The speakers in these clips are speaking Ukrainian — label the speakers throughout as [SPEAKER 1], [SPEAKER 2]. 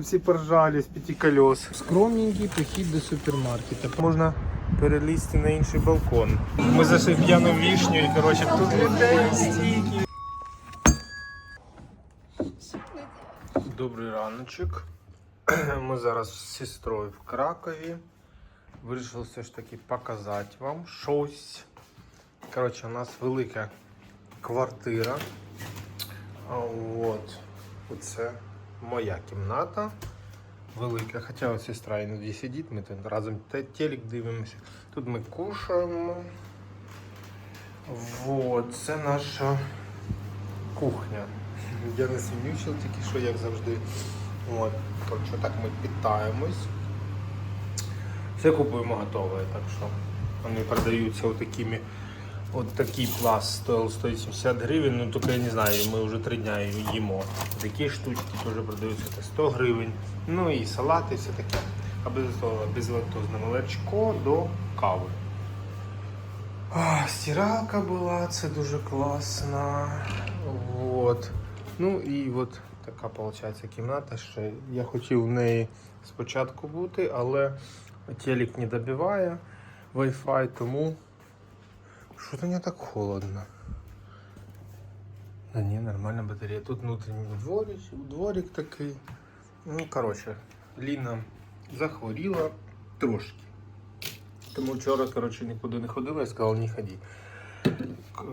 [SPEAKER 1] Всі поржали з п'яти колес.
[SPEAKER 2] Скромненький похід до супермаркета.
[SPEAKER 1] Можна перелізти на інший балкон. Ми зайшли в п'яну вішню і коротше тут людей стільки. Добрий раночок. Ми зараз з сестрою в Кракові. Вирішили все ж таки показати вам щось. Коротше, у нас велика квартира. От. Оце моя кімната. Велика. Хоча сестра іноді сидить, ми тут разом те- телек дивимося. Тут ми кушаємо. Вот, це наша кухня. Я не сім'ючив тільки що, як завжди. От, коротше, так ми питаємось. Все купуємо готове, так що вони продаються отакими. От такий пласт стоїв 180 гривень, ну тільки я не знаю, ми вже три дня їмо. Такі штучки теж продаються по 100 гривень. Ну і салати, все таке. А безлактозне молочко до кави. А, стиралка була, це дуже класно. Вот. Ну і от така виходить кімната. Ще я хотів в неї спочатку бути, але телек не добиває Wi-Fi, тому що то не так холодно. Да ні, нормальна батарея. Тут внутрішній дворик, дворик такий. Ну, коротше, Ліна захворіла трошки. Тому вчора, коротше, нікуди не ходила, я сказала, не ходи.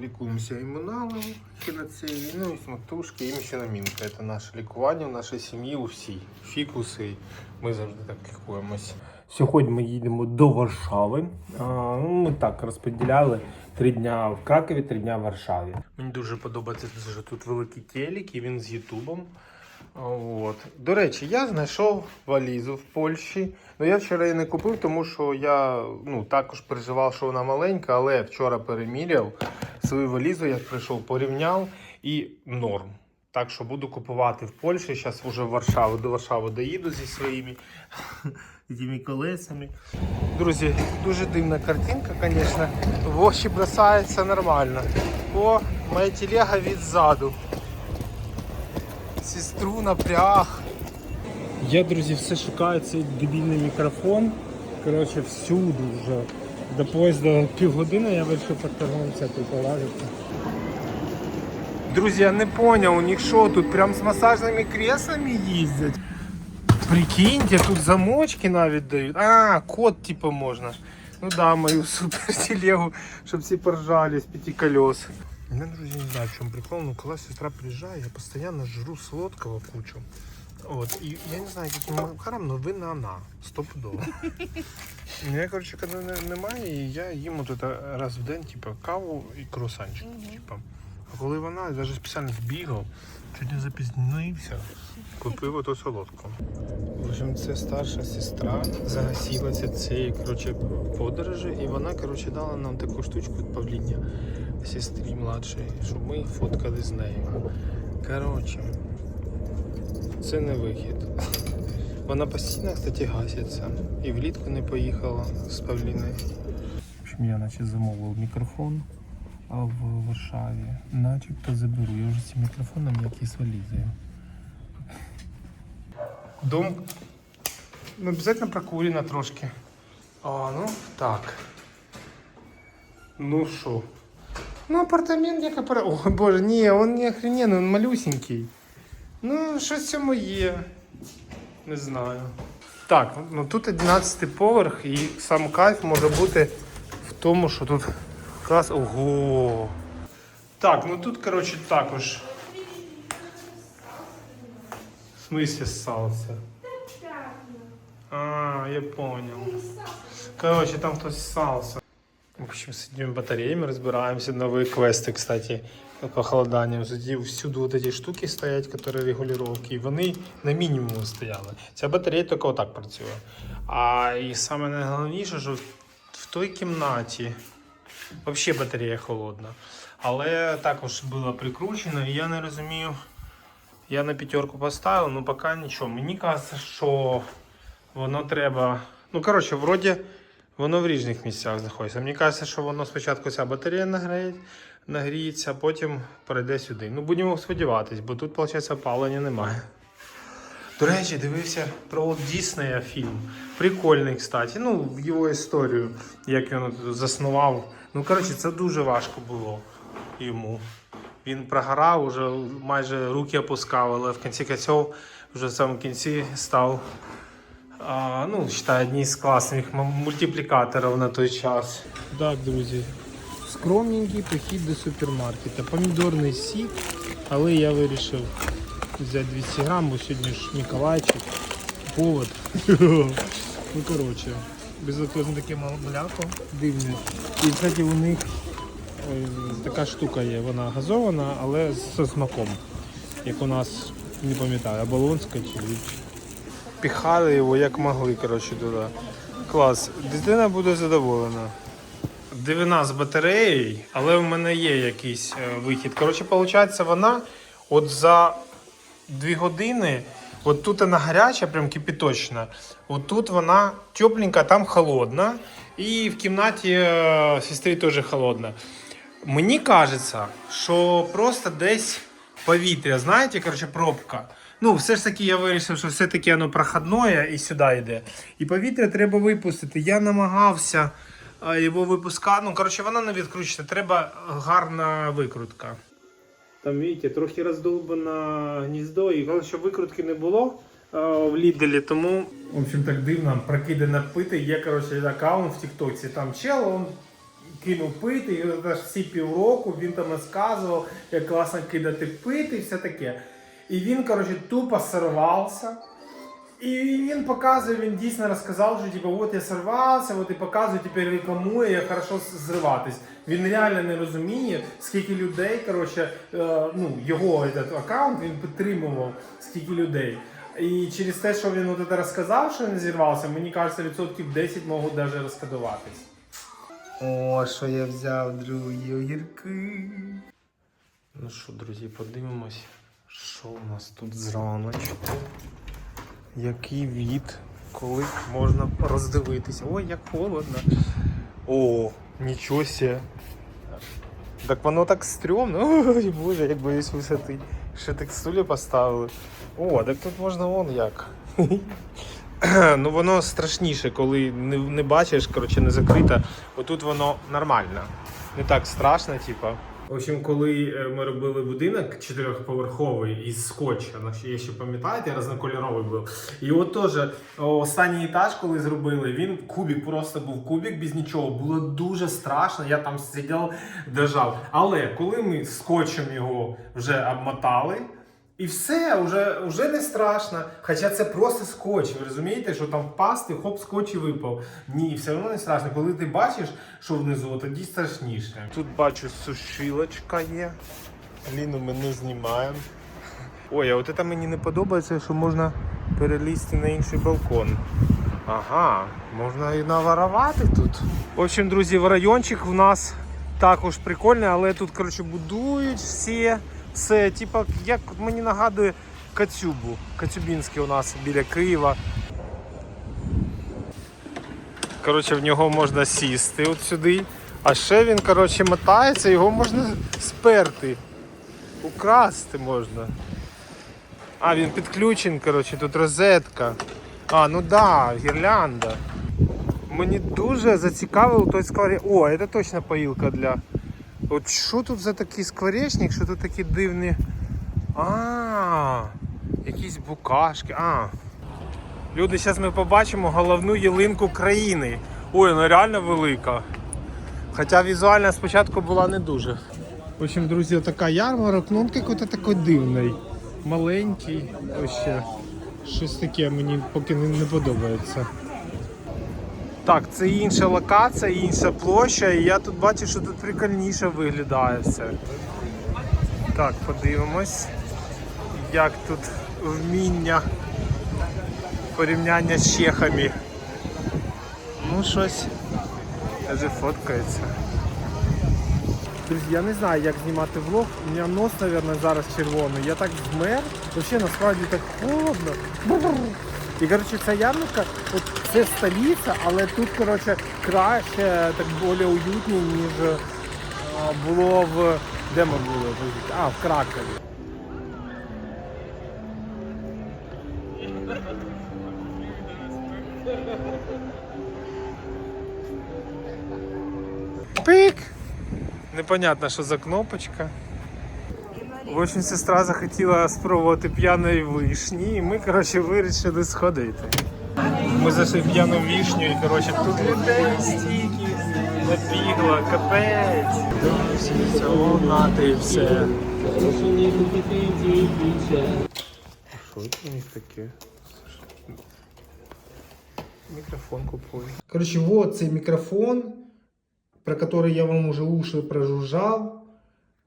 [SPEAKER 1] Лікуємося імуналом, хіноцеї, ну і смактушки, і міщанамінка. Це наше лікування в нашій сім'ї у всій. Фікуси, ми завжди так лікуємось. Сьогодні ми їдемо до Варшави. Ну, Ми так розподіляли три дня в Кракові, три дня в Варшаві. Мені дуже подобається, що тут великий телек, і він з Ютубом. От. До речі, я знайшов валізу в Польщі. Ну я вчора її не купив, тому що я ну, також переживав, що вона маленька, але вчора переміряв свою валізу, як прийшов, порівняв і норм. Так що буду купувати в Польщі. Зараз вже в Варшаву до Варшави доїду зі своїми цими колесами. Друзі, дуже дивна картинка, звісно. В очі бросається нормально. О, моя телега відзаду. Сестру напряг. Я, друзі, все шукаю цей дебільний мікрофон. Коротше, всюди вже. До поїзда півгодини я вирішив поторгуватися тут полазити. Друзі, я не поняв, у них що тут прям з масажними креслами їздять. Прикиньте, тут замочки навіть дають. А, код типу можна. Ну да, мою супер телегу, щоб всі поржали з пяти колес. Я, друзі, не знаю, в чому прикол, но коли сестра приїжджає, я постійно жру сладкого кучу. От, і я не знаю, яким макаром, но винна вона, стопудово. Я, коротше, коли не- немає, я їм от это раз в день, типу, каву і круасанчик. Типу. А коли вона, я навіть спеціально збігав, чуть не запізнився, купив ото солодку. В общем, це старша сестра загасилася цієї коротше, подорожі, і вона коротше, дала нам таку штучку від павління сестрі младшої, щоб ми фоткали з нею. Коротше, це не вихід. Вона постійно, кстати, гаситься. І влітку не поїхала з Павліною. В общем, я наче замовив мікрофон в Варшаві. Начебто заберу. Я вже цим мікрофоном якийсь валізою. Дом ну, обязательно прокурено трошки. А, ну так. Ну що? Ну, апартамент як апартамент. Ой, боже, ні, він не охрененний, він малюсенький. Ну, щось в цьому є. Не знаю. Так, ну тут 11 поверх і сам кайф може бути в тому, що тут клас. Ого. Так, ну тут, коротше, також. В смысле ссался? А, я понял. Короче, там хтось ссался. В общем, с этими батареями разбираемся. Новые квесты, кстати, по холоданню. Тоді всюди вот эти штуки стоять, которые регулировки, і вони на мінімуму стояли. Ця батарея тільки отак працює. А і саме найголовніше, що в- в той кімнаті взагалі батарея холодна. Але також було прикручено, і я не розумію. Я на п'ятерку поставив, ну поки нічого. Мені кажеться, що воно треба. Ну, коротше, вроді воно в різних місцях знаходиться. Мені кажеться, що воно спочатку ця батарея нагріє, нагріється, а потім перейде сюди. Ну, будемо сподіватись, бо тут, виходить, опалення немає. До речі, дивився про Діснея фільм. Прикольний, кстати. Ну, його історію, як він заснував. Ну, коротше, це дуже важко було йому. Він програв, уже майже руки опускав, але в кінці кінців, вже в самому кінці став. А, ну, вважаю, одні з класних мультиплікаторів на той час.
[SPEAKER 2] Так, друзі. Скромненький похід до супермаркета. Помідорний сік, але я вирішив взяти 200 грам, бо сьогодні ж Миколайчик. Повод. ну коротше, безотказне таке мляко, дивне. І кстати, у них така штука є, вона газована, але зі смаком. Як у нас, не пам'ятаю, Оболонська чи
[SPEAKER 1] Піхали його як могли, коротше, туди. Клас. Дитина буде задоволена. Дивина з батареєю, але в мене є якийсь е, вихід. Коротше, виходить, вона от за 2 години, от тут вона гаряча, прям кипяточна, от тут вона тепленька, там холодна. І в кімнаті е, сестри теж холодна. Мені кажеться, що просто десь повітря, знаєте, коротше, пробка. Ну, все ж таки я вирішив, що все-таки воно проходне і сюди йде. І повітря треба випустити. Я намагався його випускати. Ну, коротше, воно не відкручується, треба гарна викрутка. Там, бачите, трохи роздовбано гніздо, і головне, щоб викрутки не було а, в ліделі, тому. В общем, так дивно, прокидане пити. Є, коротше, аккаунт в Тіктоці. Там чел, он кинув пити, і аж всі півроку він там розказував, як класно кидати пити і все таке. І він, коротше, тупо сорвався. І він показує, він дійсно розказав, що типу, от я сорвався, от і показує, тепер рекламує, як хорошо зриватись. Він реально не розуміє, скільки людей, коротше, е, ну, його этот аккаунт він підтримував, скільки людей. І через те, що він от розказав, що він зірвався, мені кажеться, відсотків 10 можуть навіть розкадуватись. О, що я взяв, другі огірки. Ну що, друзі, подивимось, що у нас тут зраночку. Який від, коли можна роздивитися. Ой, як холодно. О, нічого себе. Так воно так стрьомно. Ой, боже, як боюсь висоти. Ще так стулі поставили. О, так тут можна вон як. ну воно страшніше, коли не, не бачиш, коротше, не закрите. Отут воно нормально. Не так страшно, типа. В общем, коли е, ми робили будинок чотирьохповерховий із скотча, ну, я ще пам'ятаєте, різнокольоровий був. І от теж останній етаж, коли зробили, він кубік просто був кубік без нічого. Було дуже страшно. Я там сидів, держав. Але коли ми скотчем його вже обмотали. І все, вже, вже не страшно. Хоча це просто скотч. Ви розумієте, що там впасти, хоп, скотч і випав. Ні, все одно не страшно. Коли ти бачиш, що внизу, тоді страшніше. Тут бачу, сушилочка є. Ліну ми не знімаємо. Ой, а от це мені не подобається, що можна перелізти на інший балкон. Ага, можна і наворувати тут. В общем, друзі, в райончик в нас також прикольний, але тут, коротше, будують всі. Все, типа, як мені нагадує Кацюбу. Кацюбінський у нас біля Києва. Коротше, в нього можна сісти от сюди. А ще він, коротше, мотається, його можна сперти. Украсти можна. А, він підключений, коротше, тут розетка. А, ну да, гірлянда. Мені дуже зацікавив той скворечник. О, це точно поїлка для. От що тут за такий скворечник, що тут такі дивні. А, якісь букашки. А. Люди, зараз ми побачимо головну ялинку країни. Ой, вона реально велика. Хоча візуально спочатку була не дуже. В общем, друзі, така ярмарок, ну якийсь такий дивний. Маленький, ось ще. Щось таке мені поки не подобається. Так, це інша локація, інша площа, і я тут бачу, що тут прикольніше виглядає все. Так, подивимось, як тут вміння порівняння з чехами. Ну, щось вже фоткається. Друзі, я не знаю, як знімати влог. У мене нос, мабуть, зараз червоний. Я так змер. Взагалі насправді так холодно. І коротше, ця ярмарка, от це столиця, але тут коротше, краще, так більш уютніше, ніж було в. Де ми були? А, в Кракові. Пик! Непонятно, що за кнопочка. В общем, сестра захотіла спробувати п'яної вишні, і ми, коротше, вирішили сходити. Ми зайшли в п'яну вишню і, коротше, тут людей стільки набігло, капець. Все, нати і все. Що це у них таке? Мікрофон купую.
[SPEAKER 2] Короче, вот цей микрофон, про который я вам уже уши прожужжав.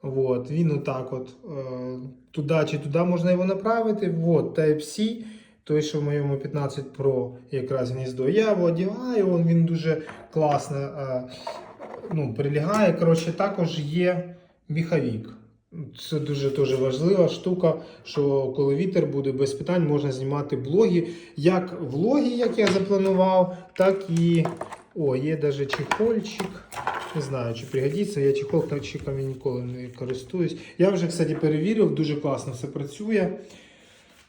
[SPEAKER 2] Вот, він отак от е, туди чи туди можна його направити. Вот, Type-C, той, що в моєму 15 Pro якраз гніздо. Я його одягаю, він, дуже класно е, ну, прилягає. Коротше, також є міховік. Це дуже дуже важлива штука, що коли вітер буде без питань, можна знімати блоги. Як влоги, як я запланував, так і. О, є навіть чехольчик. Не знаю, чи пригодиться. Я чехолчиками ніколи не користуюсь. Я вже, кстати, перевірив, дуже класно все працює.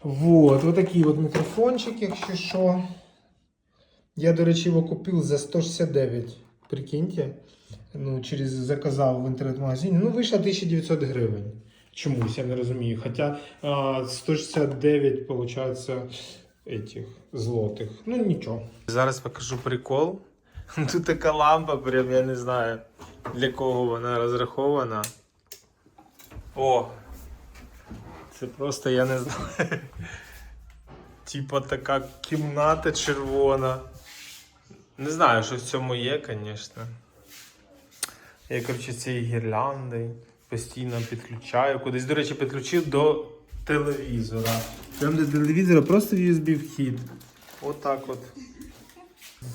[SPEAKER 2] Вот, вот такий от мікрофончик, якщо що. Я, до речі, його купив за 169. Прикиньте. Ну, через заказав в інтернет-магазині. Ну, вийшло 1900 гривень. Чомусь, я не розумію. Хоча 169, виходить, этих злотих. Ну, нічого.
[SPEAKER 1] Зараз покажу прикол. Тут така лампа, прям я не знаю для кого вона розрахована. О! Це просто я не знаю. Типа така кімната червона. Не знаю, що в цьому є, звісно. Я, коротше, цієї гірлянди постійно підключаю. Кудись, до речі, підключив до телевізора. Прям до телевізора просто USB вхід. Отак от.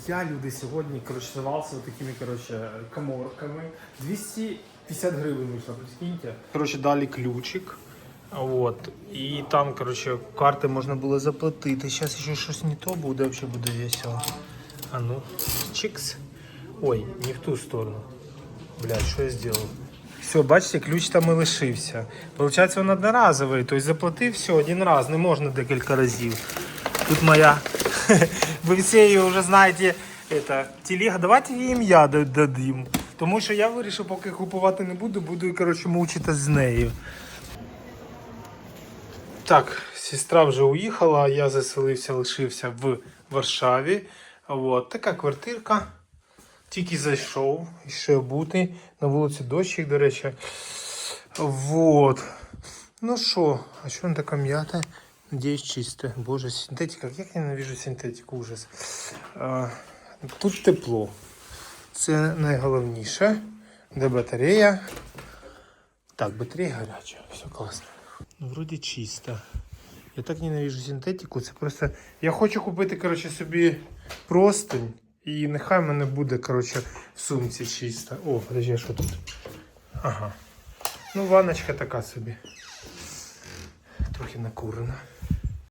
[SPEAKER 1] Я, люди, сьогодні користувався такими, коротше, коморками. 250 гривень вийшло, прикиньте. Коротше, дали ключик. От. І там, коротше, карти можна було заплатити. Зараз ще щось не то буде, взагалі буде весело. А ну, чикс. Ой, не в ту сторону. Блядь, що я зробив? Все, бачите, ключ там і лишився. Получається, він одноразовий, тобто заплатив все один раз, не можна декілька разів. Тут моя. Ви всі її вже знаєте. Это, телега, давайте їй ім'я дадим. Тому що я вирішив, поки купувати не буду, буду коротше, мучитись з нею. Так, сестра вже уїхала, я заселився, лишився в Варшаві. От, така квартирка. Тільки зайшов, ще бути. На вулиці дощик, до речі. Вот. Ну що, а що вона така м'ята? Надіюсь, чисте. Боже, синтетика. Як я ненавижу синтетику, ужас. Тут тепло. Це найголовніше. Де батарея? Так, батарея гаряча, все класно. Ну, вроді чисто. Я так ненавижу синтетику. Це просто. Я хочу купити, коротше, собі простинь. І нехай в мене буде, коротше, в сумці чисто. О, подожди, що тут? Ага. Ну, ванночка така собі. Трохи накурена.